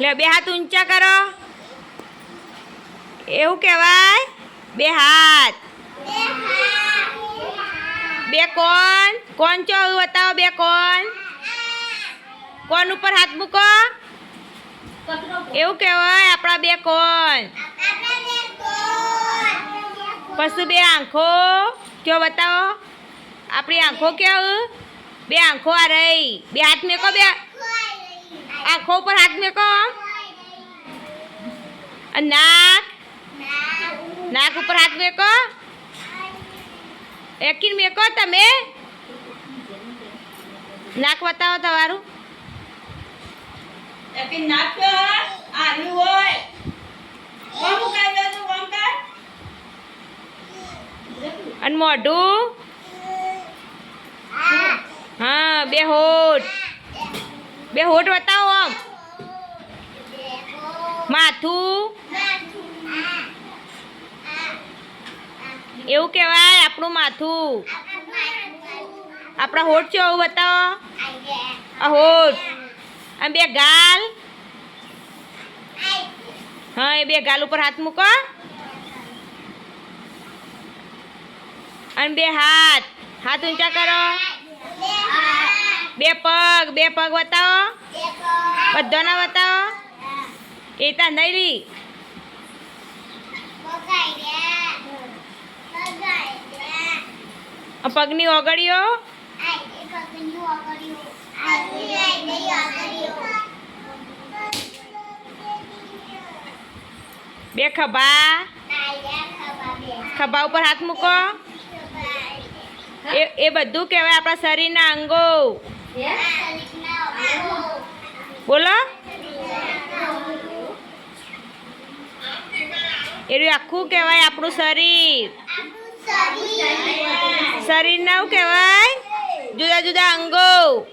લે, બે હાથ ઊંચા કરો. એવું કહેવાય? બે હાથ. બે કોણ? કોણ છો? બતાવો બે કોણ? કોણ ઉપર હાથ મૂકો? એવું કહેવાય, આપણા બે કોણ? પછી બે આંખો. કયો બતાવો? આપણી આંખો કેવું? બે આંખો આ રહી. બે હાથ મેકો, બે આંખો ઉપર હાથ મેકો. અને નાક. નાક ઉપર હાથ મેકો. એકીન મેકો તમે. નાક બતાવો તમારું. એકીન નાક આની હોય. ઓમ કાઈ દો તો ઓમ કર અને મોઢું. હા. બે હોઠ. બે હોઠ બતાવો આમ. માથું. એવું કહેવાય આપણું માથું. આપણા હોઠ છે એવું બતાવો? આ હોઠ. આમ બે ગાલ. હા, એ બે ગાલ ઉપર હાથ મૂકો. અને બે હાથ. હાથ ઊંચા કરો. બે પગ બે પગ બતાવો બધાના બતાવો એ તા નૈરી. પગની ઓગળીઓ. બે ખભા. ખભા ઉપર હાથ મૂકો. એ એ બધું કહેવાય આપણા શરીરના અંગો. બોલો. એનું આખું કહેવાય આપણું શરીર. શરીરના શું કહેવાય. જુદા જુદા અંગો.